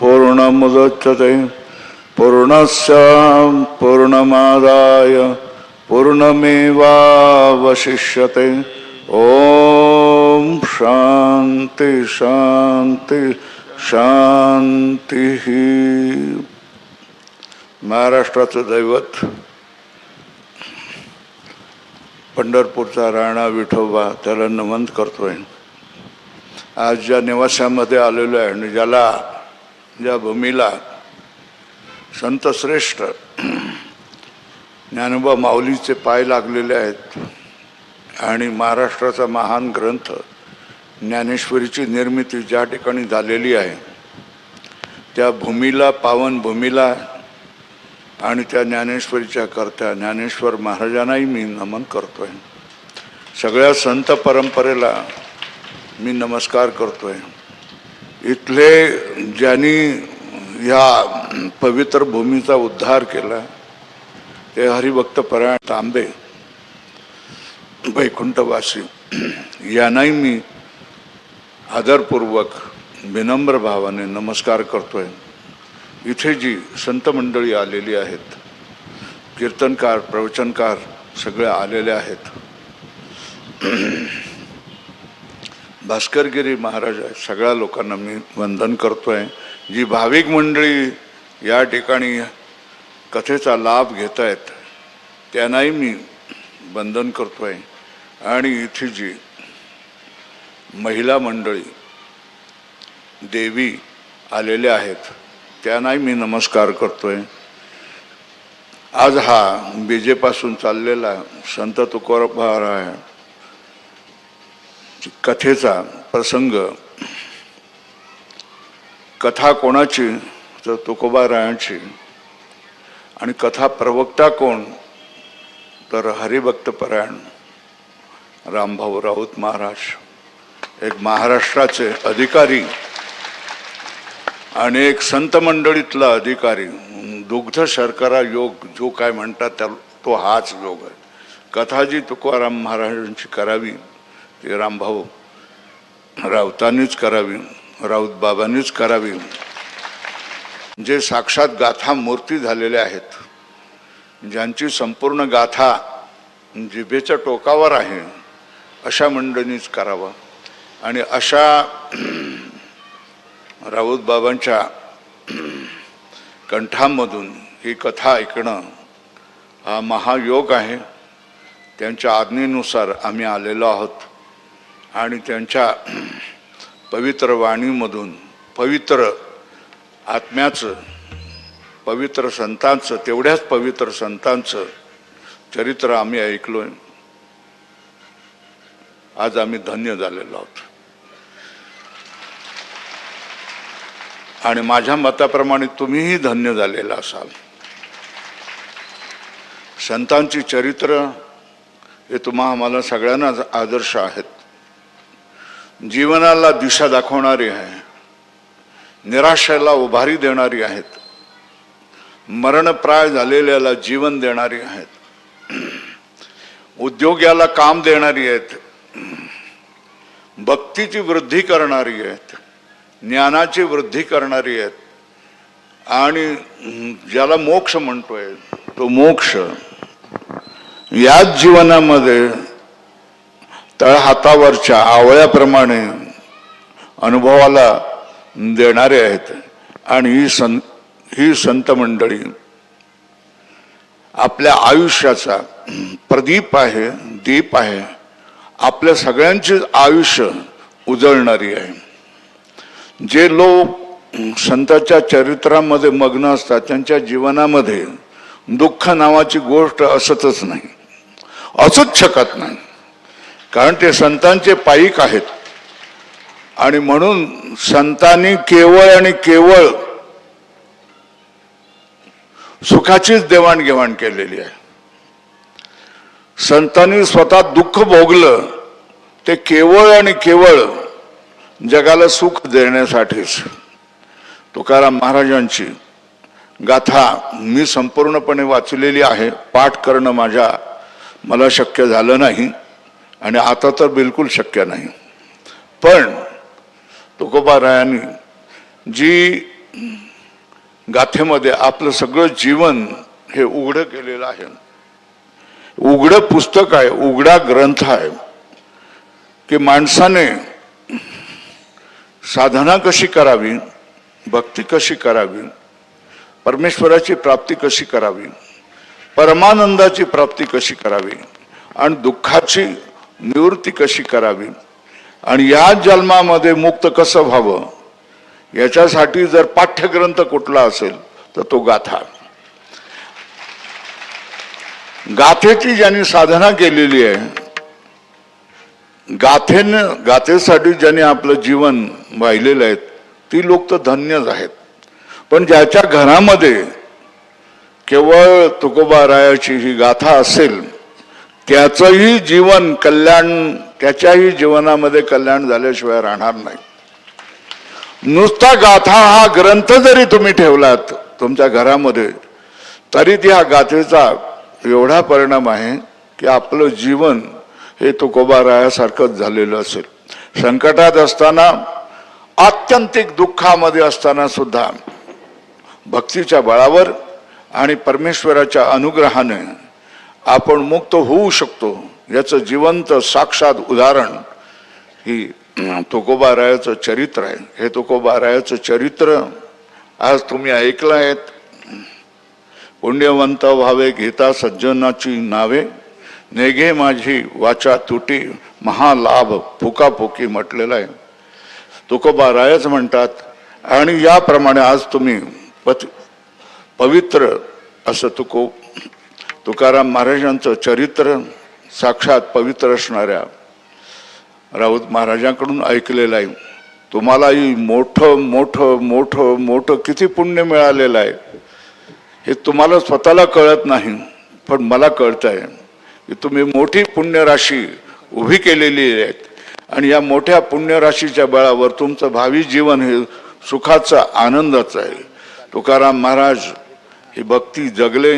पूर्णमुदच्छते। पूर्णस्य पूर्णमादाय पूर्णमेवावशिष्यते। ॐ शान्ति शान्ति शान्तिः। महाराष्ट्राचं दैवत पंढरपूरचा राणा विठोबा त्याला नमन करतोय. आज ज्या निवासामध्ये आलेलो आहे आणि ज्याला ज्या भूमीला संत श्रेष्ठ ज्ञानोबा माऊलीचे पाय लागलेले आहेत आणि महाराष्ट्राचा महान ग्रंथ ज्ञानेश्वरीची निर्मिती ज्या ठिकाणी झालेली आहे त्या भूमीला पावन भूमीला आणि त्या ज्ञानेश्वरीच्या करत्या ज्ञानेश्वर महाराजांनाही मी नमन करतो आहे सगळ्या संत परंपरेला मी नमस्कार करतो आहे इथले ज्यांनी या पवित्र भूमीचा उद्धार केला ते हरिभक्त परायण तांबे वैकुंठवासी. यांनाही मी आदरपूर्वक विनम्र भावाने नमस्कार करतोय. इथे जी संत मंडळी आलेली आहेत कीर्तनकार प्रवचनकार सगळे आलेले आहेत. भास्करगिरी महाराज आहेत. सगळ्या लोकांना मी वंदन करतोय. जी भाविक मंडळी या ठिकाणी कथेचा लाभ घेत आहेत त्यांनाही मी वंदन करतोय. आणि इथे जी महिला मंडळी देवी आलेल्या आहेत त्यांनाही मी नमस्कार करतोय. आज हा बीजेपासून चाललेला संत तुकोबाराय कथेचा प्रसंग कथा कोणाची? तर तुकोबारायांची आणि कथा प्रवक्ता कोण? तर हरिभक्तपरायण रामभाऊ राऊत महाराज. एक महाराष्ट्राचे अधिकारी आणि एक संत मंडळीतला अधिकारी. दुग्ध शर्करा योग जो काय म्हणतात त्या तो हाच योग आहे. कथा जी तुकाराम महाराजांची करावी. ती रामभाऊ राऊतांनीच करावी राऊत बाबांनीच करावी. जे साक्षात गाथा मूर्ती झालेल्या आहेत ज्यांची संपूर्ण गाथा जिभेच्या टोकावर आहे अशा मंडळींनीच करावं. आणि अशा राऊत बाबांच्या कंठांमधून ही कथा ऐकणं हा महायोग आहे. त्यांच्या आज्ञेनुसार आम्ही आलेलो आहोत. आणि त्यांच्या पवित्र वाणीमधून पवित्र आत्म्याचं पवित्र संतांचं तेवढ्याच पवित्र संतांचं चरित्र आम्ही ऐकलोय. आज आम्ही धन्य झालेलो आहोत. आणि माझ्या मताप्रमाणे तुम्हीही धन्य झालेला असाल. संतांची चरित्र हे तुम्हा आम्हाला सगळ्यांनाच आदर्श आहेत. जीवनाला दिशा दाखवणारी आहे. निराशेला उभारी देणारी आहेत. मरणप्राय झालेल्याला जीवन देणारी आहेत. उद्योगाला काम देणारी आहेत. भक्तीची वृद्धी करणारी आहेत. ज्ञानाची वृद्धी करणारी आहेत. आणि ज्याला मोक्ष म्हणतोय तो मोक्ष. याच जीवनामध्ये तळहातावरच्या आवळ्याप्रमाणे अनुभवाला देणारे आहेत. आणि ही सं ही संत मंडळी आपल्या आयुष्याचा प्रदीप आहे दीप आहे. आपल्या सगळ्यांचे आयुष्य उजळणारी आहे. जे लोक संतांच्या चरित्रामध्ये मग्न असतात त्यांच्या जीवनामध्ये दुःख नावाची गोष्ट असतच नाही असूच शकत नाही. कारण ते संतांचे पायिक आहेत. आणि म्हणून संतांनी केवळ आणि केवळ सुखाचीच देवाणघेवाण केलेली आहे. संतांनी स्वतः दुःख भोगलं ते केवळ आणि केवळ जगाला सुख देण्यासाठीच. तुकाराम महाराजांची गाथा मी संपूर्णपणे वाचलेली आहे. पाठ करणं माझ्या मला शक्य झालं नाही. आणि आता तर बिलकुल शक्य नाही. पण तुकोबारायांनी जी गाथेमध्ये आपलं सगळं जीवन हे उघडं केलेलं आहे. उघडं पुस्तक आहे उघडा ग्रंथ आहे. की माणसाने साधना कशी करावी भक्ती कशी करावी परमेश्वराची प्राप्ती कशी करावी परमानंदाची प्राप्ती कशी करावी आणि दुःखाची निवृत्ती कशी करावी? आणि या जन्मामध्ये मुक्त कसं व्हावं? याच्यासाठी जर पाठ्यग्रंथ कुठला असेल तर तो गाथा. गाथेची ज्यांनी साधना केलेली आहे गाथेनं गाथेसाठी ज्यांनी आपलं जीवन वाहिलेलं आहे ती लोक तर धन्यच आहेत. पण ज्याच्या घरामध्ये केवळ तुकोबारायाची ही गाथा असेल त्याचंही जीवन कल्याण त्याच्याही जीवनामध्ये कल्याण झाल्याशिवाय राहणार नाही. नुसता गाथा हा ग्रंथ जरी तुम्ही ठेवलात तुमच्या घरामध्ये तरी त्या गाथेचा एवढा परिणाम आहे की आपलं जीवन हे तुकोबारायासारखंच झालेलं असेल. संकटात असताना आत्यंतिक दुःखामध्ये असताना सुद्धा भक्तीच्या बळावर आणि परमेश्वराच्या अनुग्रहाने आपण मुक्त होऊ शकतो. याचं जिवंत साक्षात उदाहरण ही तुकोबारायाचं चरित्र आहे. हे तुकोबारायाचं चरित्र आज तुम्ही ऐकलं आहेत पुण्यवंत व्हावे घेता सज्जनाची नावे. नेघे माझी वाचा तुटी महालाभ फुकाफुकी म्हटलेला आहे. तुकोबारायच म्हणतात आणि याप्रमाणे आज तुम्ही पत पवित्र असं तुको तुकाराम महाराजांचं चरित्र साक्षात पवित्र असणाऱ्या राऊत महाराजांकडून ऐकलेलं आहे. तुम्हालाही मोठं मोठं मोठं मोठं किती पुण्य मिळालेलं आहे. हे तुम्हाला स्वतःला कळत नाही पण मला कळत आहे की तुम्ही मोठी पुण्यराशी उभी केलेली आहेत. आणि या मोठ्या पुण्यराशीच्या बळावर तुमचं भावी जीवन हे सुखाचं आनंदाचं आहे. तुकाराम महाराज ही भक्ती जगले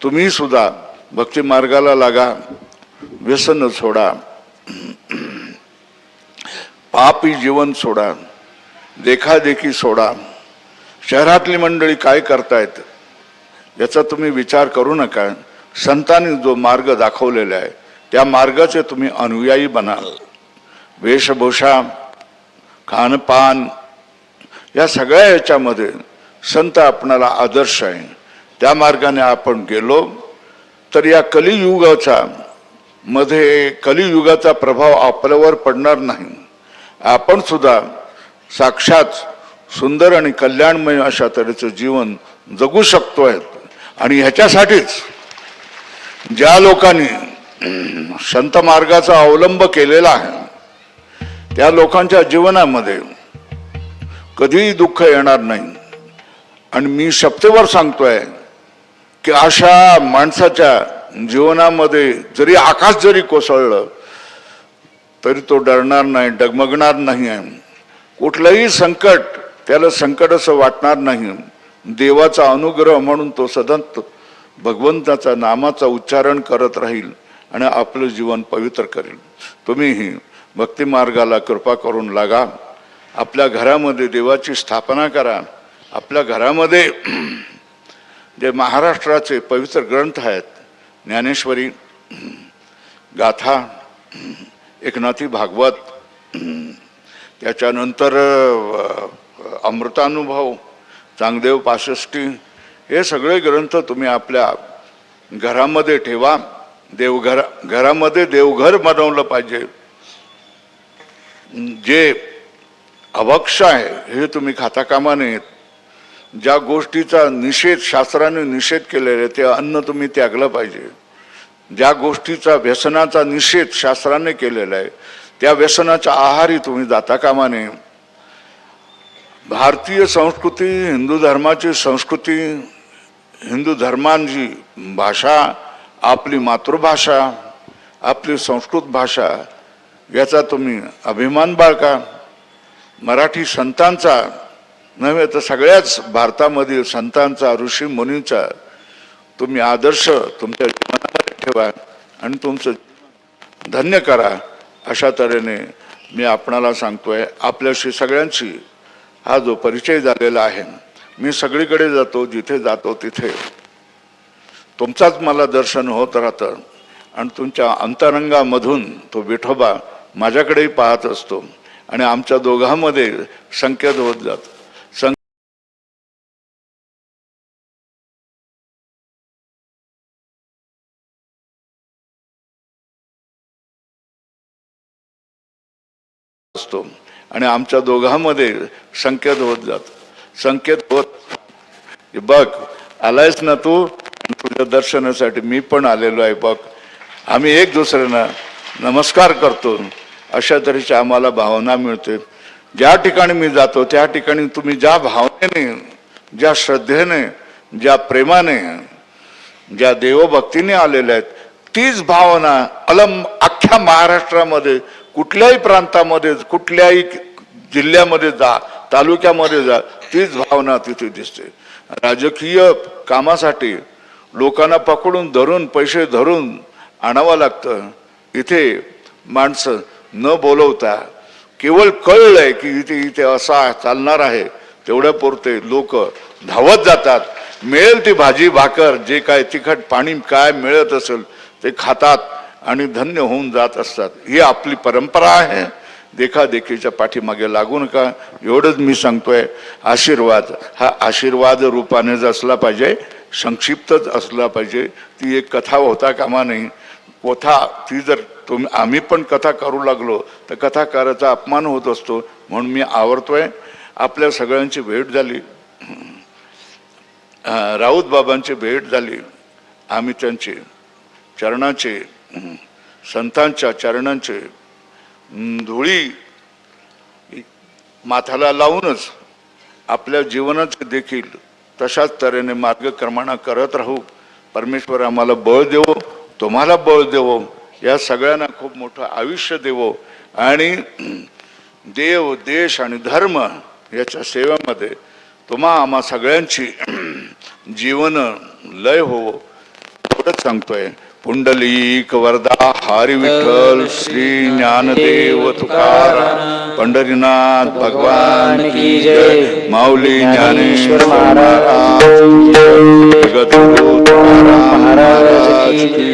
तुम्ही सुद्धा भक्ती मार्गाला लागा व्यसन सोडा पापी जीवन सोडा देखादेखी सोडा. शहरातली मंडळी काय करतायत याचा तुम्ही विचार करू नका. संतांनी जो मार्ग दाखवलेला आहे त्या मार्गाचे तुम्ही अनुयायी बनाल. वेशभूषा खानपान या सगळ्या याच्यामध्ये संत आपणाला आदर्श आहे त्या मार्गाने आपण गेलो तर या कलियुगाचा मध्ये कलियुगाचा प्रभाव आपल्यावर पडणार नाही. आपण सुद्धा साक्षात सुंदर आणि कल्याणमय अशा तऱ्हेचं जीवन जगू शकतोय. आणि ह्याच्यासाठीच ज्या लोकांनी संत मार्गाचा अवलंब केलेला आहे त्या लोकांच्या जीवनामध्ये कधीही दुःख येणार नाही. आणि मी शपथेवर सांगतोय की अशा माणसाच्या जीवनामध्ये जरी आकाश जरी कोसळलं तरी तो डरणार नाही डगमगणार नाही. आहे कुठलंही संकट त्याला संकट असं वाटणार नाही. देवाचा अनुग्रह म्हणून तो सदंत भगवंताचा नामाचा उच्चारण करत राहील आणि आपलं जीवन पवित्र करेल. तुम्हीही भक्ती मार्गाला कृपा करून लागा. आपल्या घरामध्ये देवाची स्थापना करा. आपल्या घरामध्ये जे महाराष्ट्राचे पवित्र ग्रंथ आहेत ज्ञानेश्वरी गाथा एकनाथी भागवत त्याच्यानंतर अमृतानुभव चांगदेव पासष्टी हे सगळे ग्रंथ तुम्ही आपल्या घरामध्ये ठेवा. देवघरा घरामध्ये देवघर बनवलं पाहिजे. जे अभक्ष आहे हे तुम्ही खाता कामा नयेत ज्या गोष्टीचा निषेध शास्त्राने निषेध केलेला आहे ते अन्न तुम्ही त्यागलं पाहिजे. ज्या गोष्टीचा व्यसनाचा निषेध शास्त्राने केलेला आहे त्या व्यसनाच्या आहारी तुम्ही जाता कामा नये. भारतीय संस्कृती हिंदू धर्माची संस्कृती हिंदू धर्मांची भाषा आपली मातृभाषा आपली संस्कृत भाषा याचा तुम्ही अभिमान बाळगा. मराठी संतांचा नव्हे तर सगळ्याच भारतामधील संतांचा ऋषी मुनींचा तुम्ही आदर्श तुमच्या जीवनामध्ये ठेवा आणि तुमचं धन्य करा अशा तऱ्हेने मी आपणाला सांगतोय. आपल्याशी सगळ्यांशी हा जो परिचय झालेला आहे मी सगळीकडे जातो जिथे जातो तिथे. तुमचाच मला दर्शन होत राहतं आणि तुमच्या अंतरंगामधून तो विठोबा माझ्याकडेही पाहत असतो आणि आमच्या दोघांमध्ये संकेत होत जातो. आणि आमच्या दोघांमध्ये संकेत होत जात. संकेत होत बघ आलायस ना तू? तुझ्या दर्शनासाठी मी पण आलेलो आहे बघ. आम्ही एक दुसऱ्यांना नमस्कार करतो. अशा तऱ्हेची आम्हाला भावना मिळते. ज्या ठिकाणी मी जातो त्या ठिकाणी तुम्ही ज्या भावनेने ज्या श्रद्धेने ज्या प्रेमाने ज्या देवभक्तीने आलेल्या आहेत तीच भावना अलम अख्ख्या महाराष्ट्रामध्ये कुठल्याही प्रांतामध्ये कुठल्याही जिल्ह्यामध्ये जा तालुक्यामध्ये जा तीच भावना तिथे दिसते. राजकीय कामासाठी लोकांना पकडून धरून पैसे धरून आणावं लागतं. इथे माणसं न बोलवता केवळ कळलंय की इथे इथे असा चालणार आहे तेवढ्या पुरते लोक धावत जातात. मिळेल ती भाजी भाकर जे काय तिखट पाणी काय मिळत असेल ते खातात. आणि धन्य होऊन जात असतात. ही आपली परंपरा आहे. देखादेखीच्या पाठीमागे लागू नका एवढंच मी सांगतोय. आशीर्वाद हा आशीर्वाद रूपानेच असला पाहिजे संक्षिप्तच असला पाहिजे. ती एक कथा होता कामा नाही कथा ती जर तुम्ही आम्ही पण कथा करू लागलो तर कथाकाराचा अपमान होत असतो. म्हणून मी आवडतोय आपल्या सगळ्यांची भेट झाली. राऊत बाबांची भेट झाली. आम्ही त्यांचे चरणाचे संतांच्या चरणांचे धुळी माथाला लावूनच आपल्या जीवनाचे देखील तशाच तऱ्हेने मार्गक्रमणा करत राहू. परमेश्वर आम्हाला बळ देवो तुम्हाला बळ देवो या सगळ्यांना खूप मोठं आयुष्य देवो. आणि देव देश आणि धर्म याच्या सेवेमध्ये तुम्हा आम्हा सगळ्यांची जीवन लय होवो एवढंच सांगतोय. पुंडलिक वरदा हरी विठ्ठल श्री ज्ञानदेव तुकाराम पंढरीनाथ भगवान की जय माऊली ज्ञानेश्वर महाराज जगद्गुरु तुकाराम महाराज की